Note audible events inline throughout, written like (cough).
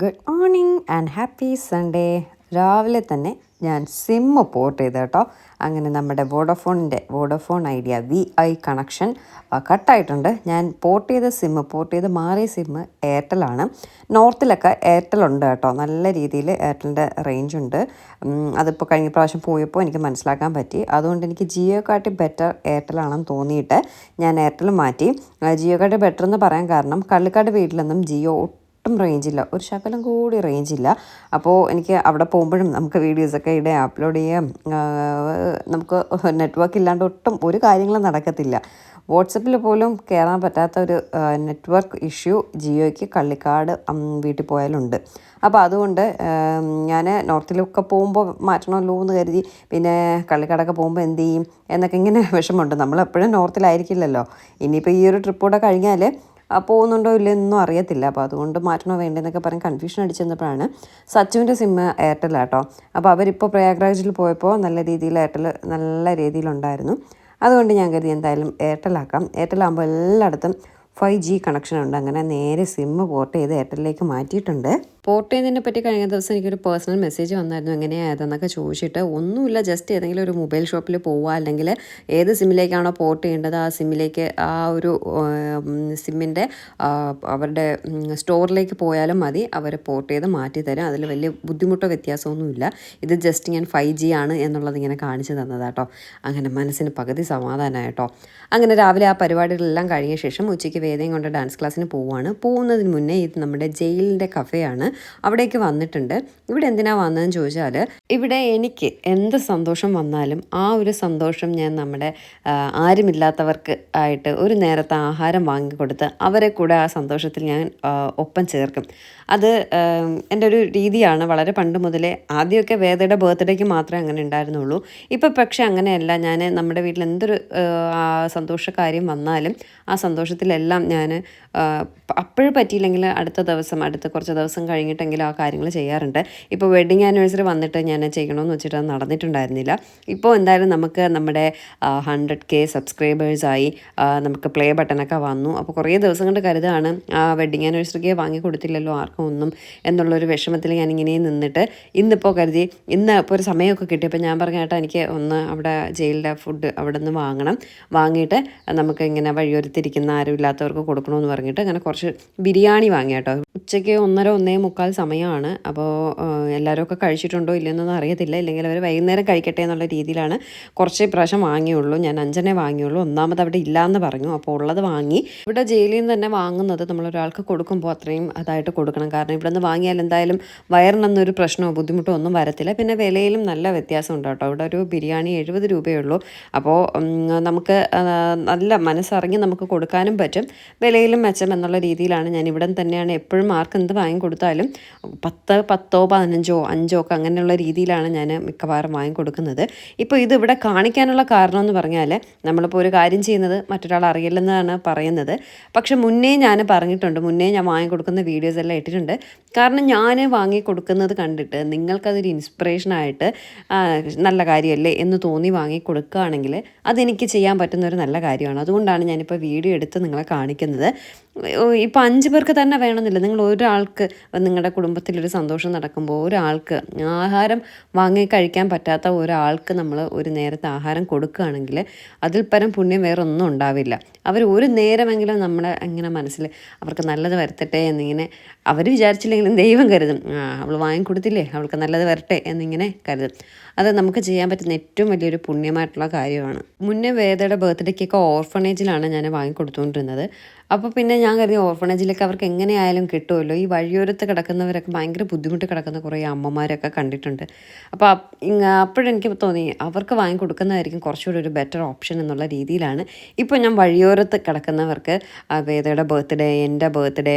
Good morning and happy Sunday രാവിലെ തന്നെ ഞാൻ സിമ്മ് പോർട്ട് ചെയ്ത് കേട്ടോ. അങ്ങനെ നമ്മുടെ വോഡോഫോണിന്റെ Vodafone Idea V I connection കട്ടായിട്ടുണ്ട് ഞാൻ പോർട്ട് ചെയ്ത സിമ്മ് പോർട്ട് ചെയ്ത് മാറിയ സിമ്മ് എയർടെലാണ് നോർത്തിലൊക്കെ എയർടെൽ ഉണ്ട് കേട്ടോ. നല്ല രീതിയിൽ എയർടെലിന്റെ റേഞ്ച് ഉണ്ട്. അതിപ്പോൾ കഴിഞ്ഞ പ്രാവശ്യം പോയപ്പോൾ എനിക്ക് മനസ്സിലാക്കാൻ പറ്റി. അതുകൊണ്ട് എനിക്ക് ജിയോ കാട്ടി ബെറ്റർ എയർടെലാണെന്ന് തോന്നിയിട്ട് ഞാൻ എയർടെൽ മാറ്റി. ജിയോ കാട്ടി ബെറ്റർ എന്ന് പറയാൻ കാരണം കള്ളിക്കാട് വീട്ടിലൊന്നും ജിയോ ഒട്ടും റേഞ്ചില്ല ഒരു ശകലം കൂടി റേഞ്ചില്ല അപ്പോൾ എനിക്ക് അവിടെ പോകുമ്പോഴും നമുക്ക് വീഡിയോസൊക്കെ ഇടെ അപ്ലോഡ് ചെയ്യാം. നമുക്ക് നെറ്റ്വർക്ക് ഇല്ലാണ്ട് ഒട്ടും ഒരു കാര്യങ്ങളും നടക്കത്തില്ല. വാട്സപ്പിൽ പോലും കയറാൻ പറ്റാത്ത ഒരു നെറ്റ്വർക്ക് ഇഷ്യൂ ജിയോയ്ക്ക് കള്ളിക്കാട് വീട്ടിൽ പോയാലുണ്ട്. അപ്പോൾ അതുകൊണ്ട് ഞാൻ നോർത്തിലൊക്കെ പോകുമ്പോൾ മാറ്റണമല്ലോ എന്ന് കരുതി പിന്നെ കള്ളിക്കാടൊക്കെ പോകുമ്പോൾ എന്ത് ചെയ്യും? എന്നൊക്കെ ഇങ്ങനെ വിഷമമുണ്ട്. നമ്മളെപ്പോഴും നോർത്തിലായിരിക്കില്ലല്ലോ ഇനിയിപ്പോൾ ഈ ഒരു ട്രിപ്പ് കൂടെ കഴിഞ്ഞാൽ പോകുന്നുണ്ടോ ഇല്ലയോ എന്നൊന്നും അറിയത്തില്ല. അപ്പോൾ അതുകൊണ്ട് മാറ്റണോ വേണ്ടെന്നൊക്കെ പറഞ്ഞ് കൺഫ്യൂഷൻ അടിച്ച് വന്നപ്പോഴാണ് സച്ചുവിന്റെ സിമ്മ് എയർടെൽ ആട്ടോ അപ്പോൾ അവരിപ്പോൾ പ്രയാഗ്രാജിൽ പോയപ്പോൾ നല്ല രീതിയിൽ എയർടെൽ നല്ല രീതിയിലുണ്ടായിരുന്നു. അതുകൊണ്ട് ഞാൻ കരുതി എന്തായാലും എയർടെൽ ആക്കാം. എയർടെൽ ആകുമ്പോൾ എല്ലായിടത്തും ഫൈവ് ജി കണക്ഷൻ ഉണ്ട് അങ്ങനെ നേരെ സിമ്മ് പോർട്ട് ചെയ്ത് എയർടെലിലേക്ക് മാറ്റിയിട്ടുണ്ട്. പോർട്ട് ചെയ്യുന്നതിനെ പറ്റി കഴിഞ്ഞ ദിവസം എനിക്കൊരു പേഴ്സണൽ മെസ്സേജ് വന്നായിരുന്നു. എങ്ങനെയായതെന്നൊക്കെ ചോദിച്ചിട്ട് ഒന്നുമില്ല. ജസ്റ്റ് ഏതെങ്കിലും ഒരു മൊബൈൽ ഷോപ്പിൽ പോവുക അല്ലെങ്കിൽ ഏത് സിമ്മിലേക്കാണോ പോർട്ട് ചെയ്യേണ്ടത് ആ സിമ്മിലേക്ക് ആ ഒരു സിമ്മിന്റെ അവരുടെ സ്റ്റോറിലേക്ക് പോയാലും മതി. അവർ പോർട്ട് ചെയ്ത് മാറ്റി തരും. അതിൽ വലിയ ബുദ്ധിമുട്ടോ വ്യത്യാസമൊന്നുമില്ല. ഇത് ജസ്റ്റ് ഞാൻ ഫൈവ് ജി ആണ് എന്നുള്ളത് ഇങ്ങനെ കാണിച്ചു തന്നതാട്ടോ. അങ്ങനെ മനസ്സിന് പകുതി സമാധാനമായിട്ടോ അങ്ങനെ രാവിലെ ആ പരിപാടികളെല്ലാം കഴിഞ്ഞ ശേഷം ഉച്ചയ്ക്ക് വേദയും കൊണ്ട് ഡാൻസ് ക്ലാസ്സിന് പോവുകയാണ് പോകുന്നതിന് മുന്നേ ഇത് നമ്മുടെ ജയിലിന്റെ കഫേയാണ്. അവിടേക്ക് വന്നിട്ടുണ്ട്. ഇവിടെ എന്തിനാ വന്നതെന്ന് ചോദിച്ചാൽ ഇവിടെ എനിക്ക് എന്ത് സന്തോഷം വന്നാലും ആ ഒരു സന്തോഷം ഞാൻ നമ്മുടെ ആരുമില്ലാത്തവർക്ക് ആയിട്ട് ഒരു നേരത്തെ ആഹാരം വാങ്ങിക്കൊടുത്ത് അവരെ കൂടെ ആ സന്തോഷത്തിൽ ഞാൻ ഒപ്പം ചേർക്കും. അത് എന്റെ ഒരു രീതിയാണ്. വളരെ പണ്ട് മുതലേ ആദ്യമൊക്കെ വേദയുടെ ബർത്ത്ഡേക്ക് മാത്രമേ അങ്ങനെ ഉണ്ടായിരുന്നുള്ളൂ. ഇപ്പോൾ പക്ഷേ അങ്ങനെയല്ല. ഞാൻ നമ്മുടെ വീട്ടിൽ എന്തൊരു സന്തോഷ കാര്യം വന്നാലും ആ സന്തോഷത്തിലെല്ലാം ഞാൻ അപ്പോഴും പറ്റിയില്ലെങ്കിൽ അടുത്ത ദിവസം അടുത്ത കുറച്ച് ദിവസം കഴിഞ്ഞിട്ടെങ്കിലും ആ കാര്യങ്ങൾ ചെയ്യാറുണ്ട്. ഇപ്പോൾ വെഡിങ് ആനിവേഴ്സറി വന്നിട്ട് ഞാൻ ചെയ്യണമെന്ന് വെച്ചിട്ട് നടന്നിട്ടുണ്ടായിരുന്നില്ല. ഇപ്പോൾ എന്തായാലും നമുക്ക് നമ്മുടെ ഹൺഡ്രഡ് കെ സബ്സ്ക്രൈബേഴ്സായി നമുക്ക് പ്ലേ ബട്ടണൊക്കെ വന്നു. അപ്പോൾ കുറേ ദിവസം കൊണ്ട് കരുതാണ് ആ വെഡിങ് ആനിവേഴ്സറിക്ക് വാങ്ങി കൊടുത്തില്ലല്ലോ ആർക്കും ഒന്നും എന്നുള്ളൊരു വിഷമത്തിൽ ഞാൻ ഇങ്ങനെ നിന്നിട്ട് ഇന്നിപ്പോൾ കരുതി ഇന്ന് ഇപ്പോൾ ഒരു സമയമൊക്കെ കിട്ടിയപ്പോൾ ഞാൻ പറഞ്ഞ കേട്ടോ എനിക്ക് ഒന്ന് അവിടെ ജയിലിലെ ഫുഡ് അവിടെ നിന്ന് വാങ്ങണം. വാങ്ങിയിട്ട് നമുക്ക് ഇങ്ങനെ വഴിയൊരുത്തിരിക്കുന്ന ആരും ഇല്ലാത്തവർക്ക് കൊടുക്കണമെന്ന് പറഞ്ഞിട്ട് അങ്ങനെ കുറച്ച് ബിരിയാണി വാങ്ങി കേട്ടോ. ഉച്ചയ്ക്ക് ഒന്നര ഒന്നേ മുക്കാൽ സമയമാണ്. അപ്പോൾ എല്ലാവരും ഒക്കെ കഴിച്ചിട്ടുണ്ടോ ഇല്ലെന്നൊന്നും അറിയത്തില്ല. ഇല്ലെങ്കിൽ അവർ വൈകുന്നേരം കഴിക്കട്ടെ എന്നുള്ള രീതിയിലാണ് കുറച്ച് പ്രാവശ്യം വാങ്ങിയുള്ളൂ. ഞാൻ അഞ്ചനെ വാങ്ങിയുള്ളൂ. ഒന്നാമത് അവിടെ ഇല്ലയെന്ന് പറഞ്ഞു. അപ്പോൾ ഉള്ളത് വാങ്ങി. ഇവിടെ ജയിലിൽ നിന്ന് തന്നെ വാങ്ങുന്നത് നമ്മൾ ഒരാൾക്ക് കൊടുക്കുമ്പോൾ അത്രയും അതായിട്ട് കൊടുക്കണം. കാരണം ഇവിടെ നിന്ന് വാങ്ങിയാൽ എന്തായാലും വയറിനൊന്നൊരു പ്രശ്നമോ ബുദ്ധിമുട്ടോ ഒന്നും വരത്തില്ല. പിന്നെ വിലയിലും നല്ല വ്യത്യാസം ഉണ്ട് കേട്ടോ. ഇവിടെ ഒരു ബിരിയാണി എഴുപത് രൂപയേ ഉള്ളൂ. അപ്പോൾ നമുക്ക് നല്ല മനസ്സറിഞ്ഞ് നമുക്ക് കൊടുക്കാനും പറ്റും. വിലയിലും മെച്ചം എന്നുള്ള രീതിയിലാണ് ഞാൻ ഇവിടെ തന്നെയാണ് എപ്പോഴും ആർക്ക് എന്ത് വാങ്ങിക്കൊടുത്താലും പത്ത് പത്തോ പതിനഞ്ചോ അഞ്ചോ ഒക്കെ അങ്ങനെയുള്ള രീതിയിലാണ് ഞാൻ മിക്കവാറും വാങ്ങിക്കൊടുക്കുന്നത് ഇപ്പോൾ ഇത് ഇവിടെ കാണിക്കാനുള്ള കാരണം എന്ന് പറഞ്ഞാൽ നമ്മളിപ്പോൾ ഒരു കാര്യം ചെയ്യുന്നത് മറ്റൊരാൾ അറിയില്ലെന്നാണ് പറയുന്നത്. പക്ഷെ മുന്നേ ഞാൻ പറഞ്ഞിട്ടുണ്ട് മുന്നേ ഞാൻ വാങ്ങിക്കൊടുക്കുന്ന വീഡിയോസ് എല്ലാം ഇട്ടിട്ടുണ്ട്. കാരണം ഞാൻ വാങ്ങിക്കൊടുക്കുന്നത് കണ്ടിട്ട് നിങ്ങൾക്കതൊരു ഇൻസ്പിറേഷനായിട്ട് നല്ല കാര്യമല്ലേ എന്ന് തോന്നി വാങ്ങി കൊടുക്കുകയാണെങ്കിൽ അതെനിക്ക് ചെയ്യാൻ പറ്റുന്ന ഒരു നല്ല കാര്യമാണ്. അതുകൊണ്ടാണ് ഞാനിപ്പോൾ വീഡിയോ എടുത്ത് നിങ്ങളെ കാണിക്കുന്നത്. ഇപ്പോൾ അഞ്ച് പേർക്ക് തന്നെ വേണമെന്നില്ല. നിങ്ങൾ ഒരാൾക്ക് നിങ്ങളുടെ കുടുംബത്തിലൊരു സന്തോഷം നടക്കുമ്പോൾ ഒരാൾക്ക് ആഹാരം വാങ്ങി കഴിക്കാൻ പറ്റാത്ത ഒരാൾക്ക് നമ്മൾ ഒരു നേരത്തെ ആഹാരം കൊടുക്കുകയാണെങ്കിൽ അതിൽ പരം പുണ്യം വേറെ ഒന്നും ഉണ്ടാവില്ല. അവർ ഒരു നേരമെങ്കിലും നമ്മളെ ഇങ്ങനെ മനസ്സിൽ അവർക്ക് നല്ലത് വരുത്തട്ടെ എന്നിങ്ങനെ അവർ വിചാരിച്ചില്ലെങ്കിലും ദൈവം കരുതും. ആ അവൾ വാങ്ങിക്കൊടുത്തില്ലേ അവൾക്ക് നല്ലത് വരട്ടെ എന്നിങ്ങനെ കരുതും. അത് നമുക്ക് ചെയ്യാൻ പറ്റുന്ന ഏറ്റവും വലിയൊരു പുണ്യമായിട്ടുള്ള കാര്യമാണ്. മുന്നേ വേദയുടെ ബർത്ത്ഡേക്കൊക്കെ ഓർഫണേജിലാണ് ഞാൻ വാങ്ങിക്കൊടുത്തുകൊണ്ടിരുന്നത് അപ്പോൾ പിന്നെ ഞാൻ കരുതി ഓർഫണേജിലൊക്കെ അവർക്ക് എങ്ങനെയായാലും കിട്ടുമല്ലോ. ഈ വഴിയോരത്ത് കിടക്കുന്നവരൊക്കെ ഭയങ്കര ബുദ്ധിമുട്ട് കിടക്കുന്ന കുറേ അമ്മമാരൊക്കെ കണ്ടിട്ടുണ്ട്. അപ്പോൾ അപ്പോഴെനിക്ക് തോന്നി അവർക്ക് വാങ്ങിക്കൊടുക്കുന്നതായിരിക്കും കുറച്ചുകൂടി ഒരു ബെറ്റർ ഓപ്ഷൻ എന്നുള്ള രീതിയിലാണ്. ഇപ്പോൾ ഞാൻ വഴിയോരത്ത് കിടക്കുന്നവർക്ക് വേദയുടെ ബർത്ത്ഡേ എന്റെ ബർത്ത്ഡേ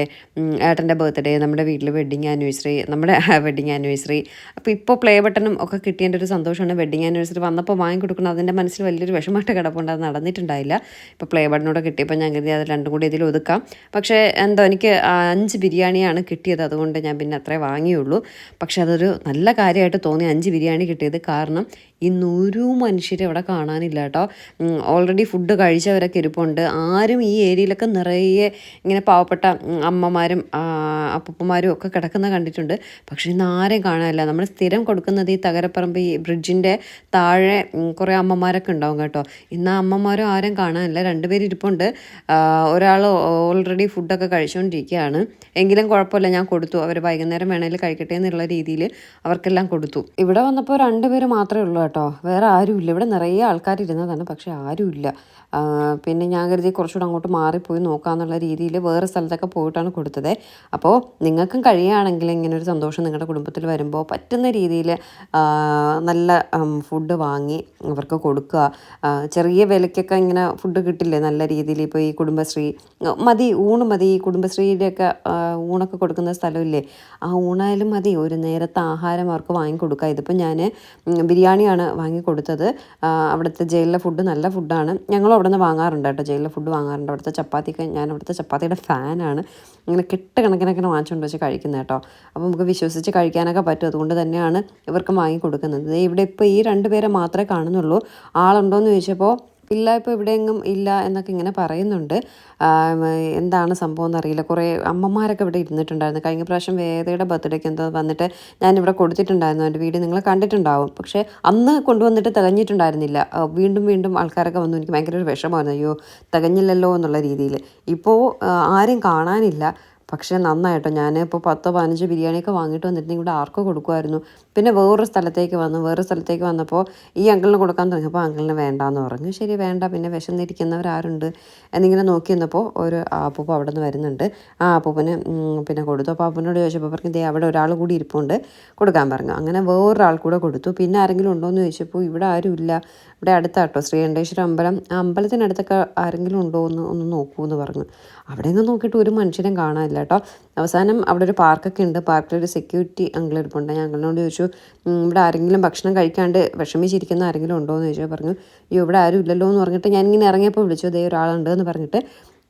ഏട്ടന്റെ ബർത്ത്ഡേ നമ്മുടെ വീട്ടിൽ വെഡിങ് ആനിവേഴ്സറി നമ്മുടെ വെഡിങ് ആനിവേഴ്സറി അപ്പോൾ ഇപ്പോൾ പ്ലേ ബട്ടണും ഒക്കെ കിട്ടിയതിന്റെ ഒരു സന്തോഷമാണ് വെഡിങ് ആനിവേഴ്സറി വന്നപ്പോൾ വാങ്ങിക്കൊടുക്കണം അതിന്റെ മനസ്സിൽ വലിയൊരു വിഷമമായിട്ട് കിടപ്പുണ്ട്. അത് നടന്നിട്ടുണ്ടായില്ല. ഇപ്പോൾ പ്ലേ ബട്ടനോട് കിട്ടിയപ്പോൾ ഞാൻ കരുതി അത് രണ്ടും കൂടി ഇതിൽ ഒതുക്കാം. പക്ഷേ എന്തോ എനിക്ക് അഞ്ച് ബിരിയാണിയാണ് കിട്ടിയത്. അതുകൊണ്ട് ഞാൻ പിന്നെ അത്രേ വാങ്ങിയുള്ളൂ. പക്ഷേ അതൊരു നല്ല കാര്യമായിട്ട് തോന്നി അഞ്ച് ബിരിയാണി കിട്ടിയത് കാരണം ഇന്ന് ഒരു മനുഷ്യരെ അവിടെ കാണാനില്ല കേട്ടോ. ഓൾറെഡി ഫുഡ് കഴിച്ചവരൊക്കെ ഇരിപ്പുണ്ട്. ആരും ഈ ഏരിയയിലൊക്കെ നിറയെ ഇങ്ങനെ പാവപ്പെട്ട അമ്മമാരും അപ്പൂപ്പന്മാരും ഒക്കെ കിടക്കുന്ന കണ്ടിട്ടുണ്ട്. പക്ഷേ ഇന്ന് ആരെയും കാണാനില്ല. നമ്മൾ സ്ഥിരം കൊടുക്കുന്നത് ഈ തകരപ്പറമ്പ് ഈ ബ്രിഡ്ജിന്റെ താഴെ കുറേ അമ്മമാരൊക്കെ ഉണ്ടാവും കേട്ടോ. ഇന്ന് അമ്മമാരും ആരും കാണാനില്ല. രണ്ടുപേരും ഇരിപ്പുണ്ട്. ഒരാൾ ഓൾറെഡി ഫുഡൊക്കെ കഴിച്ചുകൊണ്ടിരിക്കുകയാണ് എങ്കിലും കുഴപ്പമില്ല. ഞാൻ കൊടുത്തു. അവർ വൈകുന്നേരം വേണേൽ കഴിക്കട്ടെ എന്നുള്ള രീതിയിൽ അവർക്കെല്ലാം കൊടുത്തു. ഇവിടെ വന്നപ്പോൾ രണ്ടുപേർ മാത്രമേ ഉള്ളൂ കേട്ടോ. വേറെ ആരുമില്ല. ഇവിടെ നിറയെ ആൾക്കാർ ഇരുന്നതാണ് പക്ഷേ ആരുമില്ല. പിന്നെ ഞാൻ കരുതി കുറച്ചുകൂടെ അങ്ങോട്ട് മാറിപ്പോയി നോക്കാമെന്നുള്ള രീതിയിൽ വേറെ സ്ഥലത്തൊക്കെ പോയിട്ടാണ് കൊടുത്തത്. അപ്പോൾ നിങ്ങൾക്കും കഴിയുകയാണെങ്കിൽ ഇങ്ങനെ ഒരു സന്തോഷം നിങ്ങളുടെ കുടുംബത്തിൽ വരുമ്പോൾ പറ്റുന്ന രീതിയിൽ നല്ല ഫുഡ് വാങ്ങി അവർക്ക് കൊടുക്കുക. ചെറിയ വിലയ്ക്കൊക്കെ ഇങ്ങനെ ഫുഡ് കിട്ടില്ലേ നല്ല രീതിയിൽ? ഇപ്പോൾ ഈ കുടുംബശ്രീ മതി ഊണ് മതി. ഈ കുടുംബശ്രീയുടെയൊക്കെ ഊണൊക്കെ കൊടുക്കുന്ന സ്ഥലമില്ലേ? ആ ഊണായാലും മതി. ഒരു നേരത്തെ ആഹാരം അവർക്ക് വാങ്ങിക്കൊടുക്കുക ഇതിപ്പോൾ ഞാൻ ബിരിയാണിയാണ് വാങ്ങി കൊടുത്തത് ആ, അവിടുത്തെ ജയിലിലെ ഫുഡ് നല്ല ഫുഡാണ് ഞങ്ങളും അവിടെ നിന്ന് വാങ്ങാറുണ്ട് കേട്ടോ. ജയിലിലെ ഫുഡ് വാങ്ങാറുണ്ട്. അവിടുത്തെ ചപ്പാത്തിക്ക് ഞാൻ അവിടുത്തെ ചപ്പാത്തിയുടെ ഫാനാണ് ഇങ്ങനെ കിട്ട കണക്കിനൊക്കെ വാങ്ങിച്ചുകൊണ്ട് വെച്ച് കഴിക്കുന്നത് കേട്ടോ. അപ്പോൾ നമുക്ക് വിശ്വസിച്ച് കഴിക്കാനൊക്കെ പറ്റും. അതുകൊണ്ട് തന്നെയാണ് ഇവർക്ക് വാങ്ങിക്കൊടുക്കുന്നത്. ഇവിടെ ഇപ്പോൾ ഈ രണ്ട് പേരെ മാത്രമേ കാണുന്നുള്ളൂ. ആളുണ്ടോ എന്ന് ചോദിച്ചപ്പോൾ ഇല്ല ഇപ്പോൾ ഇവിടെയെങ്ങും ഇല്ല എന്നൊക്കെ ഇങ്ങനെ പറയുന്നുണ്ട്. എന്താണ് സംഭവം എന്നറിയില്ല. കുറേ അമ്മമാരൊക്കെ ഇവിടെ ഇരുന്നിട്ടുണ്ടായിരുന്നു. കഴിഞ്ഞ പ്രാവശ്യം വേദയുടെ ബർത്ത്ഡേക്ക് എന്തോ വന്നിട്ട് ഞാനിവിടെ കൊടുത്തിട്ടുണ്ടായിരുന്നു. എന്റെ വീട് നിങ്ങൾ കണ്ടിട്ടുണ്ടാവും. പക്ഷേ അന്ന് കൊണ്ടുവന്നിട്ട് തികഞ്ഞിട്ടുണ്ടായിരുന്നില്ല. വീണ്ടും വീണ്ടും ആൾക്കാരൊക്കെ വന്നു. എനിക്ക് ഭയങ്കര ഒരു വിഷമമായിരുന്നു. അയ്യോ തികഞ്ഞില്ലല്ലോ എന്നുള്ള രീതിയിൽ ഇപ്പോൾ ആരും കാണാനില്ല. പക്ഷേ നന്നായിട്ടോ. ഞാൻ ഇപ്പോൾ പത്തോ പതിനഞ്ചോ ബിരിയാണിയൊക്കെ വാങ്ങിയിട്ട് വന്നിട്ടുണ്ടെങ്കിൽ ഇവിടെ ആർക്കോ കൊടുക്കുമായിരുന്നു. പിന്നെ വേറൊരു സ്ഥലത്തേക്ക് വന്നു. വേറൊരു സ്ഥലത്തേക്ക് വന്നപ്പോൾ ഈ അങ്കിളിന് കൊടുക്കാൻ തുടങ്ങിയപ്പോൾ അങ്കിളിന് വേണ്ടാന്ന് പറഞ്ഞു. ശരി വേണ്ട. പിന്നെ വിശന്നിരിക്കുന്നവരാരുണ്ട് എന്നിങ്ങനെ നോക്കി നിന്നപ്പോൾ ഒരു അപ്പൂപ്പ അവിടെ നിന്ന് വരുന്നുണ്ട്. ആ അപ്പൂപ്പന് പിന്നെ കൊടുത്തു. അപ്പോൾ അപ്പൂനോട് ചോദിച്ചപ്പോൾ പറഞ്ഞു ദേ അവിടെ ഒരാൾ കൂടി ഇരിപ്പുണ്ട്. കൊടുക്കാൻ പറഞ്ഞു. അങ്ങനെ വേറൊരാൾ കൂടെ കൊടുത്തു. പിന്നെ ആരെങ്കിലും ഉണ്ടോ എന്ന് ചോദിച്ചപ്പോൾ ഇവിടെ ആരുമില്ല ഇവിടെ അടുത്താട്ടോ. ശ്രീകണ്ഠേശ്വര അമ്പലം. ആ അമ്പലത്തിനടുത്തൊക്കെ ആരെങ്കിലും ഉണ്ടോ എന്ന് ഒന്ന് നോക്കൂ എന്ന് പറഞ്ഞു. അവിടെ നിന്ന് നോക്കിയിട്ട് ഒരു മനുഷ്യനും കാണാനില്ല കേട്ടോ. അവസാനം അവിടെ ഒരു പാർക്കൊക്കെ ഉണ്ട്. പാർക്കിൽ ഒരു സെക്യൂരിറ്റി അങ്കിൾ ഇരിപ്പുണ്ട് ഞാൻ അങ്കിളിനോട് ചോദിച്ചു ഇവിടെ ആരെങ്കിലും ഭക്ഷണം കഴിക്കാണ്ട് വിഷമിച്ചിരിക്കുന്ന ആരെങ്കിലും ഉണ്ടോ എന്ന് പറഞ്ഞു ഇവിടെ ആരും ഇല്ലല്ലോ എന്ന് പറഞ്ഞിട്ട് ഞാനിങ്ങനെ ഇറങ്ങിയപ്പോൾ വിളിച്ചു. ദേ ഒരാളുണ്ട് എന്ന് പറഞ്ഞിട്ട്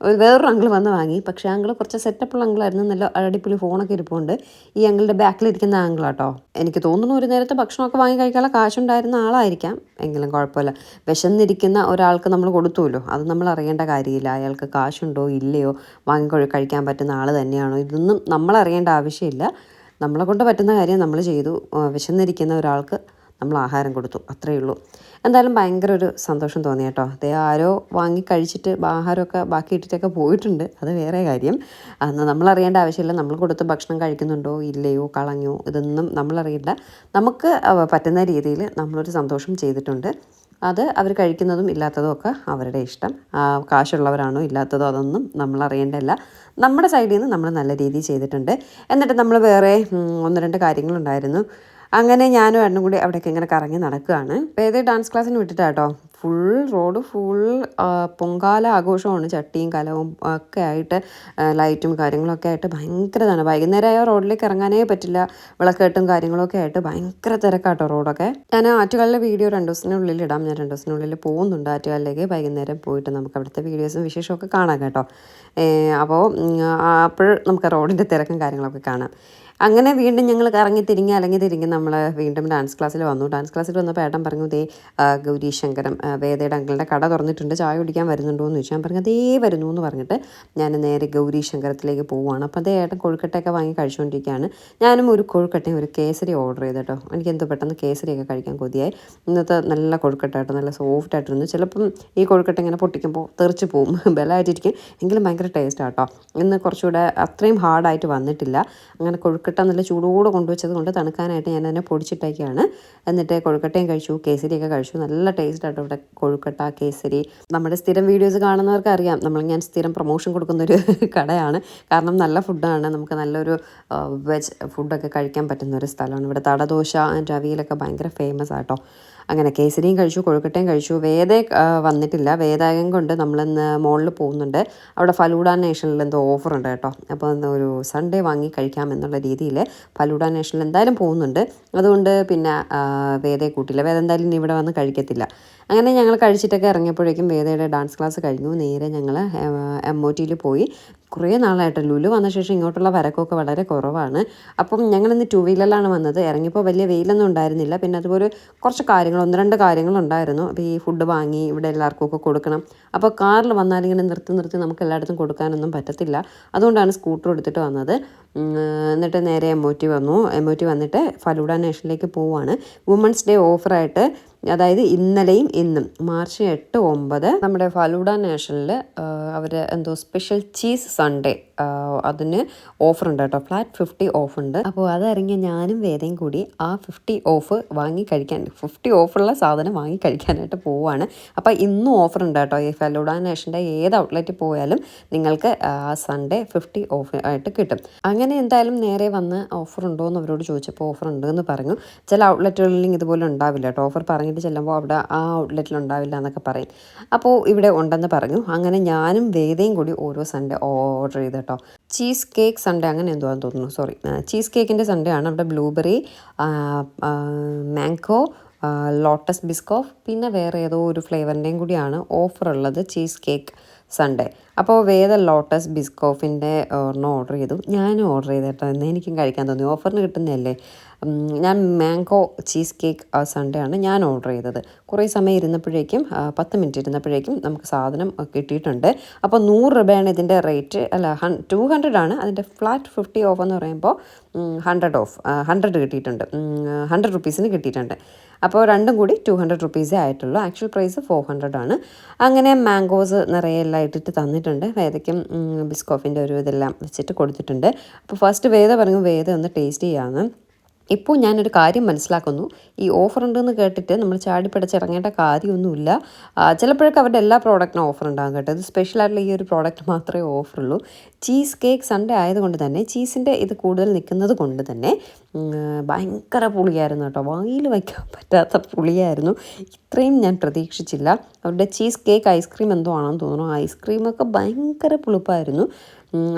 വേറൊരു അങ്കിൾ വന്ന് വാങ്ങി. പക്ഷേ അങ്കിൾ കുറച്ച് സെറ്റപ്പുള്ള അങ്കിളായിരുന്നു നല്ല അടിപൊളി ഫോണൊക്കെ ഇരിപ്പുണ്ട്. ഈ അങ്കിളുടെ ബാക്കിലിരിക്കുന്ന ആംഗിളാട്ടോ എനിക്ക് തോന്നുന്നു ഒരു നേരത്തെ ഭക്ഷണമൊക്കെ വാങ്ങി കഴിക്കാനുള്ള കാശുണ്ടായിരുന്ന ആളായിരിക്കാം. എങ്കിലും കുഴപ്പമില്ല. വിശന്നിരിക്കുന്ന ഒരാൾക്ക് നമ്മൾ കൊടുത്തുമല്ലോ അത് നമ്മൾ അറിയേണ്ട കാര്യമില്ല. അയാൾക്ക് കാശുണ്ടോ ഇല്ലയോ വാങ്ങി കഴി- കഴിക്കാൻ പറ്റുന്ന ആൾ തന്നെയാണോ? ഇതൊന്നും നമ്മൾ അറിയേണ്ട ആവശ്യമില്ല. നമ്മളെ കൊണ്ട് പറ്റുന്ന കാര്യം നമ്മൾ ചെയ്തു. വിശന്നിരിക്കുന്ന ഒരാൾക്ക് നമ്മൾ ആഹാരം കൊടുത്തു. അത്രയേ ഉള്ളൂ. എന്തായാലും ഭയങ്കര ഒരു സന്തോഷം തോന്നി കേട്ടോ. അതേ ആരോ വാങ്ങി കഴിച്ചിട്ട് ആഹാരമൊക്കെ ബാക്കി ഇട്ടിട്ടൊക്കെ പോയിട്ടുണ്ട്. അത് വേറെ കാര്യം. അന്ന് നമ്മളറിയേണ്ട ആവശ്യമില്ല. നമ്മൾ കൊടുത്ത ഭക്ഷണം കഴിക്കുന്നുണ്ടോ? ഇല്ലയോ? കളഞ്ഞോ? ഇതൊന്നും നമ്മളറിയില്ല നമുക്ക് പറ്റുന്ന രീതിയിൽ നമ്മളൊരു സന്തോഷം ചെയ്തിട്ടുണ്ട്. അത് അവർ കഴിക്കുന്നതും ഇല്ലാത്തതും ഒക്കെ അവരുടെ ഇഷ്ടം. കാശുള്ളവരാണോ? ഇല്ലാത്തതോ? അതൊന്നും നമ്മൾ അറിയേണ്ടല്ല നമ്മുടെ സൈഡിൽ നിന്ന് നമ്മൾ നല്ല രീതിയിൽ ചെയ്തിട്ടുണ്ട്. എന്നിട്ട് നമ്മൾ വേറെ ഒന്ന് രണ്ട് കാര്യങ്ങളുണ്ടായിരുന്നു. അങ്ങനെ ഞാനും ഏട്ടനും കൂടി അവിടേക്ക് ഇങ്ങനെ കറങ്ങി നടക്കുകയാണ്. ഏത് ഡാൻസ് ക്ലാസ്സിന് വിട്ടിട്ടാട്ടോ ഫുൾ റോഡ് ഫുൾ പൊങ്കാല ആഘോഷമാണ്. ചട്ടിയും കലവും ഒക്കെ ആയിട്ട് ലൈറ്റും കാര്യങ്ങളൊക്കെ ആയിട്ട് ഭയങ്കര തന്നെ വൈകുന്നേരം ആയ റോഡിലേക്ക് ഇറങ്ങാനേ പറ്റില്ല. വിളക്കെട്ടും കാര്യങ്ങളൊക്കെ ആയിട്ട് ഭയങ്കര തിരക്കാട്ടോ റോഡൊക്കെ ഞാൻ ആറ്റുകാലിലെ വീഡിയോ രണ്ട് ദിവസത്തിനുള്ളിൽ ഇടാം. ഞാൻ രണ്ട് ദിവസത്തിനുള്ളിൽ പോകുന്നുണ്ട് ആറ്റുകാലിലേക്ക് വൈകുന്നേരം പോയിട്ട് നമുക്ക് അവിടുത്തെ വീഡിയോസും വിശേഷമൊക്കെ കാണാം കേട്ടോ. അപ്പോൾ അപ്പോൾ നമുക്ക് റോഡിന്റെ തിരക്കും കാര്യങ്ങളൊക്കെ കാണാം. അങ്ങനെ വീണ്ടും ഞങ്ങൾ കറങ്ങി തിരിഞ്ഞ് അലങ്ങി തിരിഞ്ഞ് നമ്മൾ വീണ്ടും ഡാൻസ് ക്ലാസ്സിൽ വന്നു. ഡാൻസ് ക്ലാസ്സിൽ വന്നപ്പോൾ ഏട്ടൻ പറഞ്ഞു ദേ ഗൗരീശങ്കരം വേദയുടെ അങ്കിളുടെ കട തുറന്നിട്ടുണ്ട്. ചായ കുടിക്കാൻ വരുന്നുണ്ടോ? എന്ന് ചോദിച്ചു. ഞാൻ പറഞ്ഞു അതേ വരുന്നു എന്ന് പറഞ്ഞിട്ട് ഞാൻ നേരെ ഗൗരി ശങ്കരത്തിലേക്ക് പോവുകയാണ് അപ്പോൾ അതേ ഏട്ടൻ കൊഴുക്കട്ടയൊക്കെ വാങ്ങി കഴിച്ചുകൊണ്ടിരിക്കുകയാണ് ഞാനും ഒരു കൊഴുക്കട്ടയും ഒരു കേസരി ഓർഡർ ചെയ്ത് കേട്ടോ എനിക്ക് എന്തോ പെട്ടെന്ന് കേസരിയൊക്കെ കഴിക്കാൻ കൊതിയായി. ഇന്നത്തെ നല്ല കൊഴുക്കട്ട കേട്ടോ നല്ല സോഫ്റ്റ് ആയിട്ടിരുന്നു ചിലപ്പം ഈ കൊഴുക്കട്ട ഇങ്ങനെ പൊട്ടിക്കുമ്പോൾ തെറിച്ച് പോവും (laughs) ബലമായിട്ടിരിക്കും. എങ്കിലും ഭയങ്കര ടേസ്റ്റ് ആട്ടോ. ഇന്ന് കുറച്ചുകൂടെ അത്രയും ഹാർഡായിട്ട് വന്നിട്ടില്ല. അങ്ങനെ കൊഴുക്കട്ട നല്ല ചൂടോടെ കൊണ്ടുവച്ചത് കൊണ്ട് തണുക്കാനായിട്ട് ഞാൻ അതിനെ പൊടിച്ചിട്ടേക്കാണ്. എന്നിട്ട് കൊഴുക്കട്ടയും കഴിച്ചു കേസരിയൊക്കെ കഴിച്ചു. നല്ല ടേസ്റ്റ് ആട്ടോ ഇവിടെ കൊഴുക്കട്ട കേസരി. നമ്മുടെ സ്ഥിരം വീഡിയോസ് കാണുന്നവർക്ക് അറിയാം. നമ്മൾ ഞാൻ സ്ഥിരം പ്രൊമോഷൻ കൊടുക്കുന്ന ഒരു (laughs) കടയാണ്. കാരണം നല്ല ഫുഡാണ് നമുക്ക് നല്ലൊരു വെജ് ഫുഡൊക്കെ കഴിക്കാൻ പറ്റുന്ന ഒരു സ്ഥലമാണ്. ഇവിടെ തടദോശ ആൻഡ് അവിയലൊക്കെ ഭയങ്കര ഫേമസ് ആട്ടോ. അങ്ങനെ കേസരിയും കഴിച്ചു കൊഴുക്കട്ടയും കഴിച്ചു. വേദ വന്നിട്ടില്ല. വേദായം കൊണ്ട് നമ്മളിന്ന് മോളിൽ പോകുന്നുണ്ട്. അവിടെ ഫലൂഡ നേഷനിൽ എന്തോ ഓഫർ ഉണ്ട് കേട്ടോ. അപ്പോൾ ഒരു സൺഡേ വാങ്ങി കഴിക്കാം എന്നുള്ള രീതിയിൽ ഫലൂഡ നേഷനിൽ എന്തായാലും പോകുന്നുണ്ട്. അതുകൊണ്ട് പിന്നെ വേദയെ കൂട്ടില്ല വേദ എന്തായാലും ഇനി ഇവിടെ വന്ന് കഴിക്കത്തില്ല. അങ്ങനെ ഞങ്ങൾ കഴിച്ചിട്ടൊക്കെ ഇറങ്ങിയപ്പോഴേക്കും വേദയുടെ ഡാൻസ് ക്ലാസ് കഴിഞ്ഞു. നേരെ ഞങ്ങൾ എം ഒ ടിയിൽ പോയി. കുറേ നാളായിട്ട് ലുലു വന്ന ശേഷം ഇങ്ങോട്ടുള്ള വരക്കൊക്കെ വളരെ കുറവാണ്. അപ്പം ഞങ്ങളിന്ന് ടു വീലറിലാണ് വന്നത്. ഇറങ്ങിയപ്പോൾ വലിയ വെയിലൊന്നും ഉണ്ടായിരുന്നില്ല. പിന്നെ അതുപോലെ കുറച്ച് കാര്യങ്ങൾ ഒന്ന് രണ്ട് കാര്യങ്ങളുണ്ടായിരുന്നു അപ്പോൾ ഈ ഫുഡ് വാങ്ങി ഇവിടെ എല്ലാവർക്കും ഒക്കെ കൊടുക്കണം. അപ്പോൾ കാറിൽ വന്നാൽ ഇങ്ങനെ നിർത്തി നിർത്തി നമുക്ക് എല്ലായിടത്തും കൊടുക്കാനൊന്നും പറ്റത്തില്ല. അതുകൊണ്ടാണ് സ്കൂട്ടർ എടുത്തിട്ട് വന്നത്. എന്നിട്ട് നേരെ എം ഒ ടി വന്നു. എം ഒ ടി വന്നിട്ട് ഫലൂഡ നേഷനിലേക്ക് പോവുകയാണ് വുമൻസ് ഡേ ഓഫറായിട്ട് അതായത് ഇന്നലെയും ഇന്നും മാർച്ച് എട്ട് ഒമ്പത് നമ്മുടെ ഫലൂഡ നേഷനിൽ അവർ എന്തോ സ്പെഷ്യൽ ചീസ് സൺഡേ അതിന് ഓഫർ ഉണ്ട് കേട്ടോ. ഫ്ലാറ്റ് ഫിഫ്റ്റി ഓഫ് ഉണ്ട് അപ്പോൾ അതിറങ്ങിയ ഞാനും വേദയും കൂടി ആ ഫിഫ്റ്റി ഓഫ് വാങ്ങി കഴിക്കാൻ ഫിഫ്റ്റി ഓഫുള്ള സാധനം വാങ്ങി കഴിക്കാനായിട്ട് പോവുകയാണ് അപ്പോൾ ഇന്നും ഓഫർ ഉണ്ട് കേട്ടോ. ഈ ഫെലോഡ നേഷന്റെ ഏത് ഔട്ട്ലെറ്റിൽ പോയാലും നിങ്ങൾക്ക് സൺഡേ ഫിഫ്റ്റി ഓഫ് ആയിട്ട് കിട്ടും. അങ്ങനെ എന്തായാലും നേരെ വന്ന് ഓഫർ ഉണ്ടോ എന്ന് അവരോട് ചോദിച്ചപ്പോൾ ഓഫർ ഉണ്ട് എന്ന് പറഞ്ഞു. ചില ഔട്ട്ലെറ്റുകളിൽ ഇതുപോലെ ഉണ്ടാവില്ല കേട്ടോ. ഓഫർ പറഞ്ഞിട്ട് ചെല്ലുമ്പോൾ അവിടെ ആ ഔട്ട്ലെറ്റിൽ ഉണ്ടാവില്ല എന്നൊക്കെ പറയും. അപ്പോൾ ഇവിടെ ഉണ്ടെന്ന് പറഞ്ഞു. അങ്ങനെ ഞാനും വേദയും കൂടി ഓരോ സൺഡേ ഓർഡർ ചെയ്ത് ചീസ് കേക്ക് സൺഡേ അങ്ങനെ എന്തോ തോന്നുന്നു. സോറി ചീസ് കേക്കിന്റെ സൺഡേ ആണ് അവിടെ ബ്ലൂബെറി മാങ്കോ ലോട്ടസ് ബിസ്കോഫ് പിന്നെ വേറെ ഏതോ ഒരു ഫ്ലേവറിന്റെയും കൂടിയാണ് ഓഫർ ഉള്ളത് ചീസ് കേക്ക് സൺഡേ. അപ്പോൾ വേദ ലോട്ടസ് ബിസ്കോഫിന്റെ ഒരെണ്ണം ഓർഡർ ചെയ്തു. ഞാനും ഓർഡർ ചെയ്തിട്ടോ എന്നെ എനിക്കും കഴിക്കാൻ തോന്നി. ഓഫറിന് കിട്ടുന്നതല്ലേ? ഞാൻ മാംഗോ ചീസ് കേക്ക് സൺഡേ ആണ് ഞാൻ ഓർഡർ ചെയ്തത്. കുറേ സമയം ഇരുന്നപ്പോഴേക്കും പത്ത് മിനിറ്റ് ഇരുന്നപ്പോഴേക്കും നമുക്ക് സാധനം കിട്ടിയിട്ടുണ്ട്. അപ്പോൾ നൂറ് രൂപയാണ് ഇതിന്റെ റേറ്റ്. അല്ല ഹൺ ടു ഹൺഡ്രഡ് ആണ്. അതിന്റെ ഫ്ലാറ്റ് ഫിഫ്റ്റി ഓഫ് എന്ന് പറയുമ്പോൾ ഹൺഡ്രഡ് ഓഫ് ഹൺഡ്രഡ് കിട്ടിയിട്ടുണ്ട്. ഹൺഡ്രഡ് റുപ്പീസിന് കിട്ടിയിട്ടുണ്ട്. അപ്പോൾ രണ്ടും കൂടി ടു ഹൺഡ്രഡ് റുപ്പീസേ ആയിട്ടുള്ളൂ. ആക്ച്വൽ പ്രൈസ് ഫോർ ഹൺഡ്രഡ് ആണ്. അങ്ങനെ മാംഗോസ് നിറയെ എല്ലാം ഇട്ടിട്ട് തന്നിട്ടുണ്ട്. വേദയ്ക്കും ബിസ്കോഫിന്റെ ഒരു ഇതെല്ലാം വെച്ചിട്ട് കൊടുത്തിട്ടുണ്ട്. അപ്പോൾ ഫസ്റ്റ് വേദ പറഞ്ഞു വേദ ഒന്ന് ടേസ്റ്റ് ചെയ്യാമെന്ന് ഇപ്പോൾ ഞാനൊരു കാര്യം മനസ്സിലാക്കുന്നു. ഈ ഓഫർ ഉണ്ടെന്ന് കേട്ടിട്ട് നമ്മൾ ചാടി പിടച്ചിറങ്ങേണ്ട കാര്യമൊന്നുമില്ല. ചിലപ്പോഴൊക്കെ അവരുടെ എല്ലാ പ്രോഡക്റ്റിനും ഓഫർ ഉണ്ടാകും കേട്ടോ. ഇത് സ്പെഷ്യലായിട്ടുള്ള ഈ ഒരു പ്രോഡക്റ്റ് മാത്രമേ ഓഫറുള്ളൂ ചീസ് കേക്ക് സൺഡേ ആയതുകൊണ്ട് തന്നെ ചീസിന്റെ ഇത് കൂടുതൽ നിൽക്കുന്നത് കൊണ്ട് തന്നെ ഭയങ്കര പുളിയായിരുന്നു കേട്ടോ. വായിൽ വയ്ക്കാൻ പറ്റാത്ത പുളിയായിരുന്നു. ഇത്രയും ഞാൻ പ്രതീക്ഷിച്ചില്ല. അവരുടെ ചീസ് കേക്ക് ഐസ്ക്രീം എന്തോ ആണെന്ന് തോന്നുന്നു. ഐസ്ക്രീമൊക്കെ ഭയങ്കര പുളിപ്പായിരുന്നു.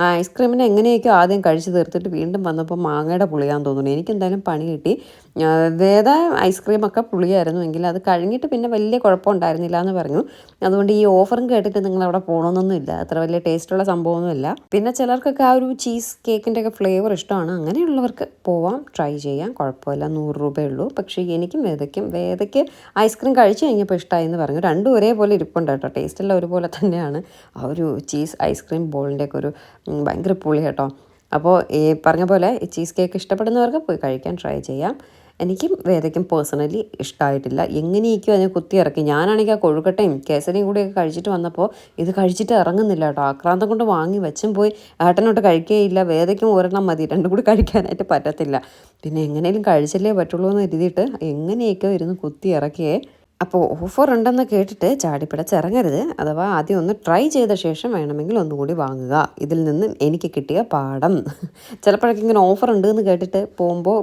ഐസ്ക്രീമിനെ എങ്ങനെയൊക്കെ ആദ്യം കഴിച്ച് തീർത്തിട്ട് വീണ്ടും വന്നപ്പോൾ മാങ്ങയുടെ പുളിയാന്ന് തോന്നുന്നു. എനിക്കെന്തായാലും പണി കിട്ടി. ആ, ഐസ്ക്രീം ഒക്കെ പുളിയായിരുന്നു എങ്കിൽ അത് കഴിഞ്ഞിട്ട് പിന്നെ വലിയ കുഴപ്പമുണ്ടായിരുന്നില്ല എന്ന് പറഞ്ഞു. അതുകൊണ്ട് ഈ ഓഫറും കേട്ടിട്ട് നിങ്ങൾ അവിടെ പോകണമെന്നൊന്നുമില്ല അത്ര വലിയ ടേസ്റ്റുള്ള സംഭവമൊന്നുമില്ല. പിന്നെ ചിലർക്കൊക്കെ ആ ഒരു ചീസ് കേക്കിന്റെ ഒക്കെ ഫ്ലേവർ ഇഷ്ടമാണ്. അങ്ങനെയുള്ളവർക്ക് പോവാം ട്രൈ ചെയ്യാം. കുഴപ്പമില്ല നൂറ് രൂപയേ ഉള്ളൂ പക്ഷേ എനിക്കും വേദയ്ക്കും വേദയ്ക്ക് ഐസ്ക്രീം കഴിച്ചു കഴിഞ്ഞപ്പോൾ ഇഷ്ടമായി എന്ന് പറഞ്ഞു. രണ്ടും ഒരേപോലെ ഇരിപ്പുണ്ട് കേട്ടോ. ടേസ്റ്റ് എല്ലാം ഒരുപോലെ തന്നെയാണ്. ആ ഒരു ചീസ് ഐസ്ക്രീം ബോളിന്റെ ഒക്കെ ഒരു ഭയങ്കര പുളി കേട്ടോ. അപ്പോൾ ഈ പറഞ്ഞ പോലെ ചീസ് കേക്ക് ഇഷ്ടപ്പെടുന്നവർക്ക് പോയി കഴിക്കാൻ ട്രൈ ചെയ്യാം. എനിക്കും വേദയ്ക്കും പേഴ്സണലി ഇഷ്ടമായിട്ടില്ല എങ്ങനെയൊക്കെയോ അതിനെ കുത്തി ഇറക്കി. ഞാനാണെങ്കിൽ ആ കൊഴുക്കട്ടയും കേസരിയും കൂടിയൊക്കെ കഴിച്ചിട്ട് വന്നപ്പോൾ ഇത് കഴിച്ചിട്ട് ഇറങ്ങുന്നില്ല കേട്ടോ. ആക്രാന്തം കൊണ്ട് വാങ്ങി വെച്ചും പോയി. ഏട്ടനോട്ട് കഴിക്കുകയില്ല വേദയ്ക്കും ഒരെണ്ണം മതി. രണ്ടും കൂടി കഴിക്കാനായിട്ട് പറ്റത്തില്ല. പിന്നെ എങ്ങനെയും കഴിച്ചല്ലേ പറ്റുള്ളൂ എന്ന് കരുതിയിട്ട് എങ്ങനെയൊക്കെയോ ഇരുന്ന് കുത്തി ഇറക്കിയേ. അപ്പോൾ ഓഫർ ഉണ്ടെന്ന് കേട്ടിട്ട് ചാടിപ്പിടച്ചിറങ്ങരുത്. അഥവാ ആദ്യം ഒന്ന് ട്രൈ ചെയ്ത ശേഷം വേണമെങ്കിൽ ഒന്നുകൂടി വാങ്ങുക. ഇതിൽ നിന്ന് എനിക്ക് കിട്ടിയ പാഠം. ചിലപ്പോഴൊക്കെ ഇങ്ങനെ ഓഫർ ഉണ്ട് എന്ന് കേട്ടിട്ട് പോകുമ്പോൾ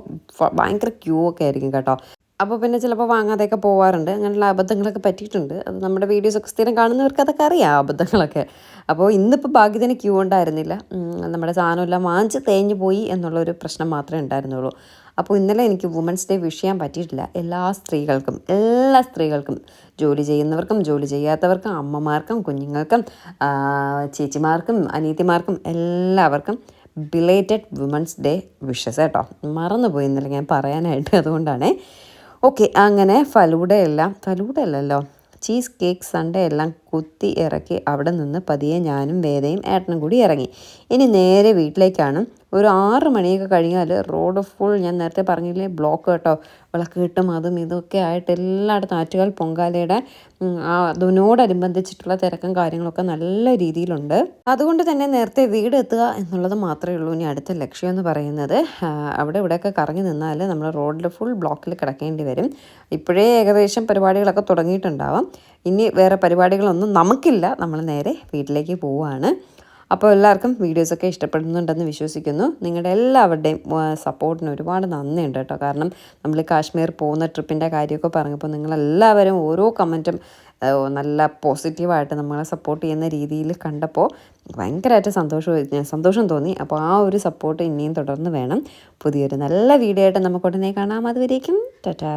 ഭയങ്കര ക്യൂ ഒക്കെ ആയിരിക്കും കേട്ടോ. അപ്പോൾ പിന്നെ ചിലപ്പോൾ വാങ്ങാതെയൊക്കെ പോവാറുണ്ട്. അങ്ങനെയുള്ള അബദ്ധങ്ങളൊക്കെ പറ്റിയിട്ടുണ്ട്. അത് നമ്മുടെ വീഡിയോസൊക്കെ സ്ഥിരം കാണുന്നവർക്ക് അതൊക്കെ അറിയാം അബദ്ധങ്ങളൊക്കെ. അപ്പോൾ ഇന്നിപ്പോൾ ഭാഗ്യത്തിന് ക്യൂ ഉണ്ടായിരുന്നില്ല. നമ്മുടെ സാധനമെല്ലാം വാങ്ങിച്ച് തേഞ്ഞു പോയി എന്നുള്ളൊരു പ്രശ്നം മാത്രമേ ഉണ്ടായിരുന്നുള്ളൂ. അപ്പോൾ ഇന്നലെ എനിക്ക് വുമൻസ് ഡേ വിഷ് ചെയ്യാൻ പറ്റിയിട്ടില്ല. എല്ലാ സ്ത്രീകൾക്കും എല്ലാ സ്ത്രീകൾക്കും ജോലി ചെയ്യുന്നവർക്കും ജോലി ചെയ്യാത്തവർക്കും അമ്മമാർക്കും കുഞ്ഞുങ്ങൾക്കും ചേച്ചിമാർക്കും അനീതിമാർക്കും എല്ലാവർക്കും ബിലേറ്റഡ് വുമൻസ് ഡേ വിഷസ് കേട്ടോ. മറന്നുപോയി ഇന്നലെ ഞാൻ പറയാനായിട്ട് അതുകൊണ്ടാണ്. ഓക്കെ അങ്ങനെ ഫലൂഡ എല്ലാം ഫലൂഡ അല്ലല്ലോ. ചീസ് കേക്ക് സൺഡേ എല്ലാം കുത്തി ഇറക്കി അവിടെ നിന്ന് പതിയെ ഞാനും വേദയും ഏട്ടനും കൂടി ഇറങ്ങി. ഇനി നേരെ വീട്ടിലേക്കാണ് ഒരു ആറ് മണിയൊക്കെ കഴിഞ്ഞാൽ റോഡ് ഫുൾ ഞാൻ നേരത്തെ പറഞ്ഞില്ലേ ബ്ലോക്ക് കേട്ടോ. വിളക്ക് കിട്ടും അതും ഇതൊക്കെ ആയിട്ട് എല്ലായിടത്തും ആറ്റുകാൽ പൊങ്കാലയുടെ അതിനോടനുബന്ധിച്ചിട്ടുള്ള തിരക്കും കാര്യങ്ങളൊക്കെ നല്ല രീതിയിലുണ്ട്. അതുകൊണ്ട് തന്നെ നേരത്തെ വീട് എത്തുക എന്നുള്ളത് മാത്രമേ ഉള്ളൂ ഇനി അടുത്ത ലക്ഷ്യം എന്ന് പറയുന്നത്. അവിടെ ഇവിടെയൊക്കെ കറങ്ങി നിന്നാൽ നമ്മൾ റോഡിൽ ഫുൾ ബ്ലോക്കിൽ കിടക്കേണ്ടി വരും. ഇപ്പോഴേ ഏകദേശം പരിപാടികളൊക്കെ തുടങ്ങിയിട്ടുണ്ടാവാം. ഇനി വേറെ പരിപാടികളൊന്നും നമുക്കില്ല. നമ്മൾ നേരെ വീട്ടിലേക്ക് പോവുകയാണ് അപ്പോൾ എല്ലാവർക്കും വീഡിയോസൊക്കെ ഇഷ്ടപ്പെടുന്നുണ്ടെന്ന് വിശ്വസിക്കുന്നു. നിങ്ങളുടെ എല്ലാവരുടെയും സപ്പോർട്ടിന് ഒരുപാട് നന്ദിയുണ്ട് കേട്ടോ. കാരണം നമ്മൾ കാശ്മീർ പോകുന്ന ട്രിപ്പിന്റെ കാര്യമൊക്കെ പറഞ്ഞപ്പോൾ നിങ്ങളെല്ലാവരും ഓരോ കമന്റും നല്ല പോസിറ്റീവായിട്ട് നമ്മളെ സപ്പോർട്ട് ചെയ്യുന്ന രീതിയിൽ കണ്ടപ്പോൾ ഭയങ്കരമായിട്ട് സന്തോഷം സന്തോഷം തോന്നി. അപ്പോൾ ആ ഒരു സപ്പോർട്ട് ഇനിയും തുടർന്ന് വേണം. പുതിയൊരു നല്ല വീഡിയോ ആയിട്ട് നമുക്ക് ഉടനെ കാണാം. അതുവരേക്കും ടാറ്റാ